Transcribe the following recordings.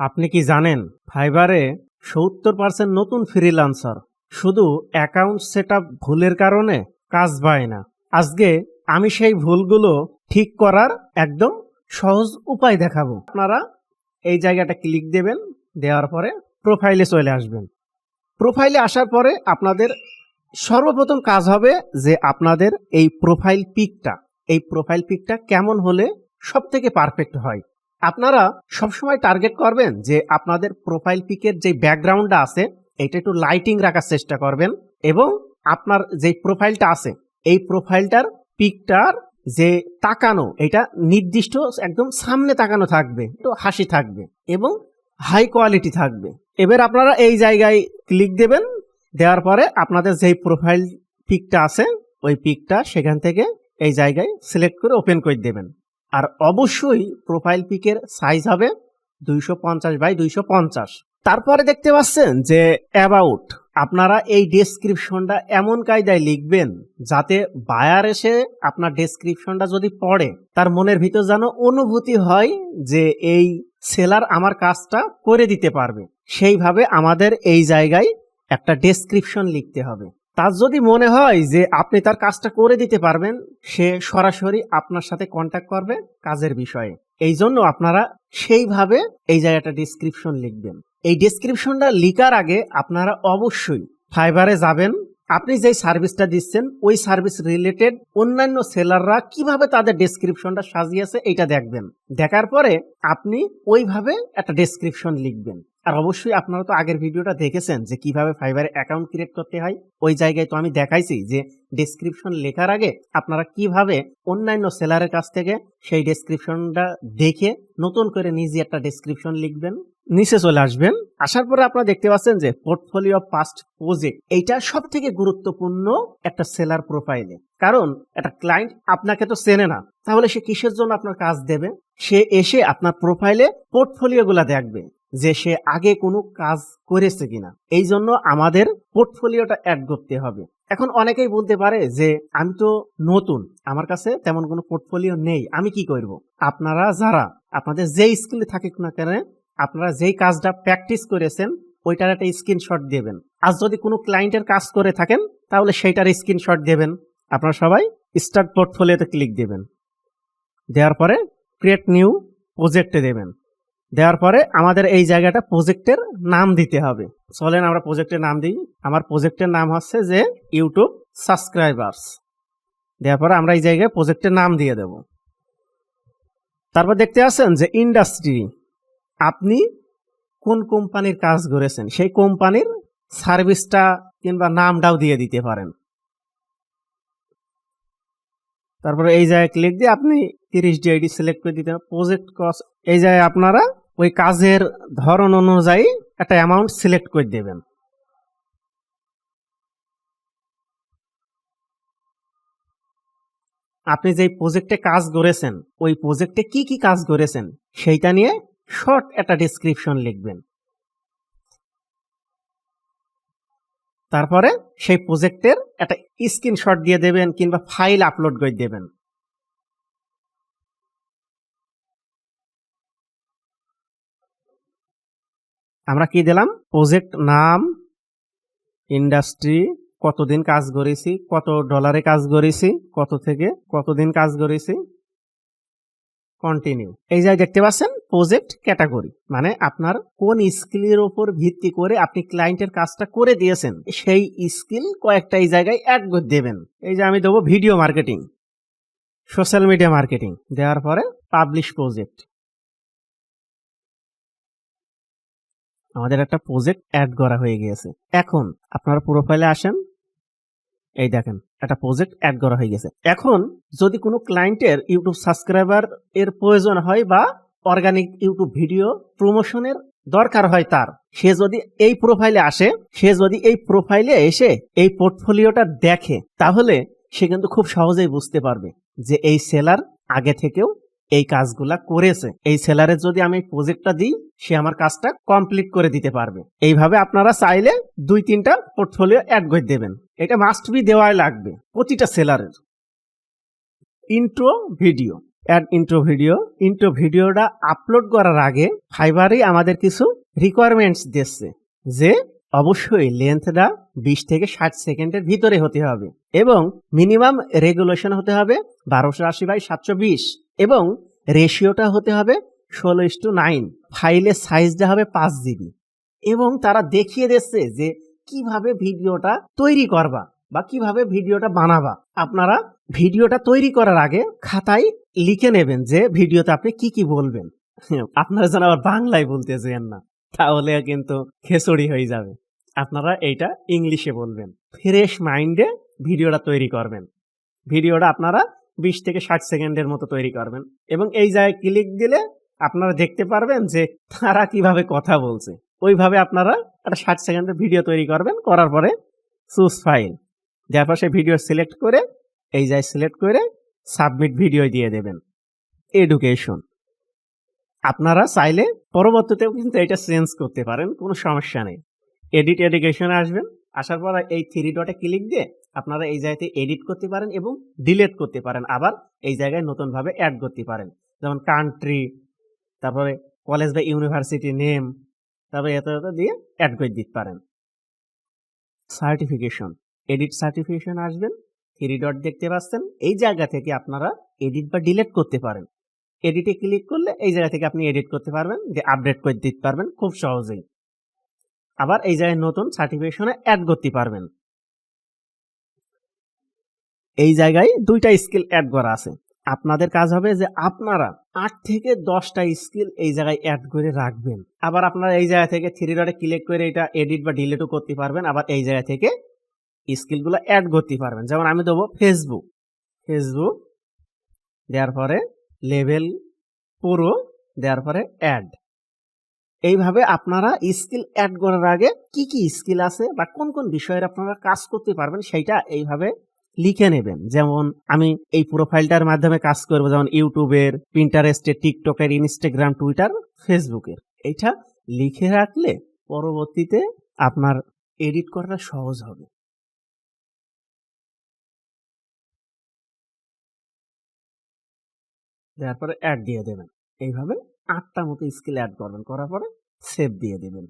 আপনি কি জানেন, ফাইবারে সত্তর পার্সেন্ট নতুন ফ্রিলান্সার শুধু অ্যাকাউন্ট সেট ভুলের কারণে কাজ পায় না। আজকে আমি সেই ভুলগুলো ঠিক করার একদম সহজ উপায় দেখাবো। আপনারা এই জায়গাটা ক্লিক দেবেন, দেওয়ার পরে প্রোফাইলে চলে আসবেন। প্রোফাইলে আসার পরে আপনাদের সর্বপ্রথম কাজ হবে যে আপনাদের এই প্রোফাইল পিকটা এই প্রোফাইল পিকটা কেমন হলে সব থেকে পারফেক্ট হয়। আপনারা সবসময় টার্গেট করবেন যে আপনাদের প্রোফাইল পিকের যে ব্যাকগ্রাউন্ডটা আছে, এটা একটু লাইটিং রাখার চেষ্টা করবেন এবং আপনার যে প্রোফাইলটা আছে, এই প্রোফাইলটার পিকটার যে তাকানো, এটা নির্দিষ্ট একদম সামনে তাকানো থাকবে, একটু হাসি থাকবে এবং হাই কোয়ালিটি থাকবে। এবার আপনারা এই জায়গায় ক্লিক দেবেন, দেওয়ার পরে আপনাদের যেই প্রোফাইল পিকটা আছে, ওই পিকটা সেখান থেকে এই জায়গায় সিলেক্ট করে ওপেন করে দেবেন। আর অবশ্যই প্রোফাইল পিকের সাইজ হবে দুইশো পঞ্চাশ বাই দুইশো পঞ্চাশ। তারপরে দেখতে পাচ্ছেন যে অ্যাবাউট আপনারা এই ডেসক্রিপশনটা এমন কায়দায় লিখবেন যাতে বায়ার এসে আপনার ডেসক্রিপশনটা যদি পড়ে, তার মনের ভিতর যেন অনুভূতি হয় যে এই সেলার আমার কাজটা করে দিতে পারবে। সেইভাবে আমাদের এই জায়গায় একটা ডেসক্রিপশন লিখতে হবে। তার যদি মনে হয় যে আপনি তার কাজটা করে দিতে পারবেন, সে সরাসরি আপনার সাথে কন্ট্যাক্ট করবে কাজের বিষয়ে। এই জন্য আপনারা সেইভাবে এই জায়গাটা ডিসক্রিপশন লিখবেন। এই ডিসক্রিপশনটা লিখার আগে আপনারা অবশ্যই ফাইবারে যাবেন। আপনি যেই সার্ভিসটা দিচ্ছেন, ওই সার্ভিস রিলেটেড অন্যান্য সেলাররা কীভাবে তাদের ডেসক্রিপশনটা সাজিয়েছে এটা দেখবেন। দেখার পরে আপনি ওইভাবে একটা ডেসক্রিপশন লিখবেন। আর অবশ্যই আপনারা তো আগের ভিডিওটা দেখেছেন যে কীভাবে ফাইবারে অ্যাকাউন্ট ক্রিয়েট করতে হয়। ওই জায়গায় তো আমি দেখাইছি যে ডেসক্রিপশন লেখার আগে আপনারা কীভাবে অন্যান্য সেলারের কাছ থেকে সেই ডেসক্রিপশনটা দেখে নতুন করে নিজে একটা ডেসক্রিপশন লিখবেন, নিচে চলে আসবেন। আসার পরে আপনারা দেখতে পাচ্ছেন যে পোর্টফোলিও পাস্ট প্রজেক্ট এইটা সব থেকে গুরুত্বপূর্ণ একটা সেলার প্রোফাইলে কারণ একটা ক্লায়েন্ট আপনাকে তো চেনে না, তাহলে সে কিসের জন্য আপনার কাজ দেবে? সে এসে আপনার প্রোফাইলে পোর্টফোলিওগুলা দেখবে। যে সে আগে কোনো কাজ করেছে কিনা। এই জন্য আমাদের পোর্টফোলিওটা অ্যাড করতে হবে। এখন অনেকেই বলতে পারে যে, আমি তো নতুন, আমার কাছে তেমন কোনো পোর্টফোলিও নেই, আমি কি করব? আপনারা যারা, আপনাদের যে স্কিলে থাকুক না কেন, আপনারা যেই কাজটা প্র্যাকটিস করেছেন, ওইটার একটা স্ক্রিনশট দেবেন। আর যদি কোনো ক্লায়েন্টের কাজ করে থাকেন, তাহলে সেইটার স্ক্রিনশট দেবেন। আপনারা সবাই স্টার্ট পোর্টফোলিওতে ক্লিক দেবেন। দেওয়ার পরে ক্রিয়েট নিউ প্রজেক্টে দেবেন। দেওয়ার পরে আমাদের এই জায়গাটা প্রজেক্টের নাম দিতে হবে। চলেন আমরা প্রজেক্টের নাম দিই। আমার প্রজেক্টের নাম হচ্ছে যে ইউটিউব সাবস্ক্রাইবার্স দেওয়ার পরে আমরা এই জায়গায় প্রজেক্টের নাম দিয়ে দেব। তারপর দেখতে পাচ্ছেন যে ইন্ডাস্ট্রি আপনি কোন কোম্পানির কাজ করেছেন? সেই কোম্পানির সার্ভিসটা কিংবা নামটাও দিয়ে দিতে পারেন। তারপরে এই জায়গায় ক্লিক দিয়ে আপনি তিরিশ ডিআইডি সিলেক্ট করে দিতে প্রজেক্ট কস্ট এই জায়গায় আপনারা ওই কাজের ধরন অনুযায়ী একটা অ্যামাউন্ট সিলেক্ট করে দেবেন। আপনি যেই প্রজেক্টে কাজ করেছেন, ওই প্রজেক্টে কি কি কাজ করেছেন, সেইটা নিয়ে শর্ট একটা ডিসক্রিপশন লিখবেন। তারপরে সেই প্রজেক্টের একটা স্ক্রিনশট দিয়ে দেবেন কিংবা ফাইল আপলোড করে দেবেন। আমরা কি দিলাম? প্রজেক্ট নাম ইন্ডাস্ট্রি কতদিন কাজ করেছি, কত ডলারে কাজ করেছি, কত থেকে কতদিন কাজ করেছি? কন্টিনিউ এই জায়গায় দেখতে পাচ্ছেন প্রজেক্ট ক্যাটাগরি মানে আপনার কোন স্কিলের উপর ভিত্তি করে আপনি ক্লায়েন্টের কাজটা করে দিয়েছেন, সেই স্কিল কয়েকটা এই জায়গায় অ্যাড করে দেবেন। এই যে আমি দেবো video marketing social media marketing দেওয়ার পরে পাবলিশ প্রজেক্ট আমাদের একটা প্রজেক্ট অ্যাড করা হয়ে গিয়েছে। এখন আপনারা প্রোফাইলে আসেন। এই দেখেন, একটা প্রজেক্ট অ্যাড করা হয়ে গেছে এখন যদি কোনো ক্লায়েন্টের ইউটিউব সাবস্ক্রাইবার এর প্রয়োজন হয় বা অর্গানিক ইউটিউব ভিডিও প্রমোশনের দরকার হয় তার, সে যদি এই প্রোফাইলে আসে, সে যদি এই প্রোফাইলে এসে এই পোর্টফোলিওটা দেখে, তাহলে সে কিন্তু খুব সহজেই বুঝতে পারবে যে এই সেলার আগে থেকেও এই কাজগুলা করেছে। এই সেলারের যদি আমি প্রজেক্টটা দিই, সে আমার কাজটা কমপ্লিট করে দিতে পারবে। এইভাবে আপনারা চাইলে দুই তিনটা পোর্টফোলিও অ্যাড করে দেবেন। এটা মাস্ট বি দেওয়াই লাগবে প্রতিটা সেলারের intro video ad intro video intro ভিডিওটা আপলোড করার আগে ফাইবারই আমাদের কিছু রিকোয়ারমেন্টস দিচ্ছে যে অবশ্যই লেন্থটা বিশ থেকে ষাট সেকেন্ডের ভিতরে হতে হবে এবং মিনিমাম রেগুলেশন হতে হবে বারোশো আশি বাই সাতশো বিশ। এবং রেশিওটা হতে হবে ষোলো ইস টু নাইন। ফাইলের সাইজটা হবে পাঁচ জিবি। এবং তারা দেখিয়ে দিচ্ছে যে কীভাবে ভিডিওটা তৈরি করবা বা কীভাবে ভিডিওটা বানাবা। আপনারা ভিডিওটা তৈরি করার আগে খাতায় লিখে নেবেন যে ভিডিওতে আপনি কি কি বলবেন। আপনারা যেন আবার বাংলায় বলতে চেন না, তাহলে কিন্তু খেচড়ি হয়ে যাবে। আপনারা এইটা ইংলিশে বলবেন। ফ্রেশ মাইন্ডে ভিডিওটা তৈরি করবেন। ভিডিওটা আপনারা বিশ থেকে ষাট সেকেন্ডের মতো তৈরি করবেন। এবং এই জায়গায় ক্লিক দিলে আপনারা দেখতে পারবেন যে তারা কীভাবে কথা বলছে। ওইভাবে আপনারা একটা ষাট সেকেন্ডের ভিডিও তৈরি করবেন, করার পরে চুজ ফাইল যার পর সেই ভিডিও সিলেক্ট করে, এই জায়গায় সিলেক্ট করে সাবমিট ভিডিও দিয়ে দেবেন। এডুকেশন আপনারা চাইলে পরবর্তীতেও কিন্তু এটা চেঞ্জ করতে পারেন, কোনো সমস্যা নেই। এডিট এডুকেশনে আসবেন। আসার পর এই থ্রি ডটে ক্লিক দিয়ে আপনারা এই জায়গাতে এডিট করতে পারেন এবং ডিলেট করতে পারেন। আবার এই জায়গায় নতুনভাবে অ্যাড করতে পারেন। যেমন কান্ট্রি তারপরে কলেজ বা ইউনিভার্সিটি নেম তারপরে এত এত দিয়ে অ্যাড করে দিতে পারেন। সার্টিফিকেশন এডিট সার্টিফিকেশন আসবেন। থ্রি ডট দেখতে পাচ্ছেন, এই জায়গা থেকে আপনারা এডিট বা ডিলেট করতে পারেন। এডিটে ক্লিক করলে এই জায়গা থেকে আপনি এডিট করতে পারবেন যে আপডেট করে দিতে পারবেন খুব সহজেই। আবার এই জায়গায় নতুন সার্টিফিকেশনে অ্যাড করতে পারবেন। এই জায়গায় দুইটা স্কিল অ্যাড করা আছে। আপনাদের কাজ হবে যে আপনারা আট থেকে দশটা স্কিল এই জায়গায় অ্যাড করে রাখবেন। আবার আপনারা এই জায়গা থেকে থ্রি ডটে ক্লিক করে এটা এডিট বা ডিলিটও করতে পারবেন। আবার এই জায়গা থেকে স্কিলগুলো অ্যাড করতে পারবেন। যেমন আমি দেবো ফেসবুক ফেসবুক দেওয়ার পরে লেভেল পুরো, দেওয়ার পরে অ্যাড এইভাবে আপনারা স্কিল অ্যাড করার আগে কি কি স্কিল আছে বা কোন কোন বিষয়ের আপনারা কাজ করতে পারবেন সেইটা এইভাবে লিখে নেবেন। যেমন আমি এই প্রোফাইলটার মাধ্যমে কাজ করব, যেমন ইউটিউবের পিন্টারেস্টের টিকটকের ইনস্টাগ্রাম টুইটার ফেসবুকের এইটা লিখে রাখলে পরবর্তীতে আপনার এডিট করাটা সহজ হবে। দেওয়ার পরে অ্যাড দিয়ে দেবেন। এইভাবে আটটা মতো স্কিল অ্যাড করবেন, করার পরে সেভ দিয়ে দেবেন।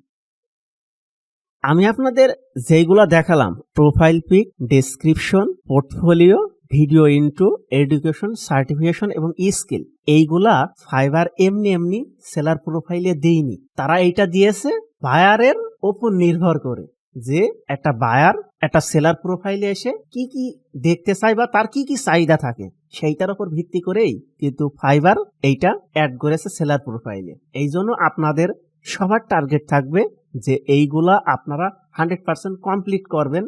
আমি আপনাদের যেইগুলো দেখালাম profile pic description portfolio video into education certification এবং স্কিল এইগুলা ফাইবার এমনি এমনি সেলার প্রোফাইলে দেইনি। তারা এইটা দিয়েছে বায়ারের ওপর নির্ভর করে। যে একটা বায়ার একটা সেলার প্রোফাইলে এসে কি কি দেখতে চায় বা তার কি কি চাহিদা থাকে, সেইটার উপর ভিত্তি করেই কিন্তু ফাইবার এইটা অ্যাড করেছে সেলার প্রোফাইলে এই জন্য আপনাদের সবার টার্গেট থাকবে যে এইগুলা আপনারা হান্ড্রেড পার্সেন্ট কমপ্লিট করবেন।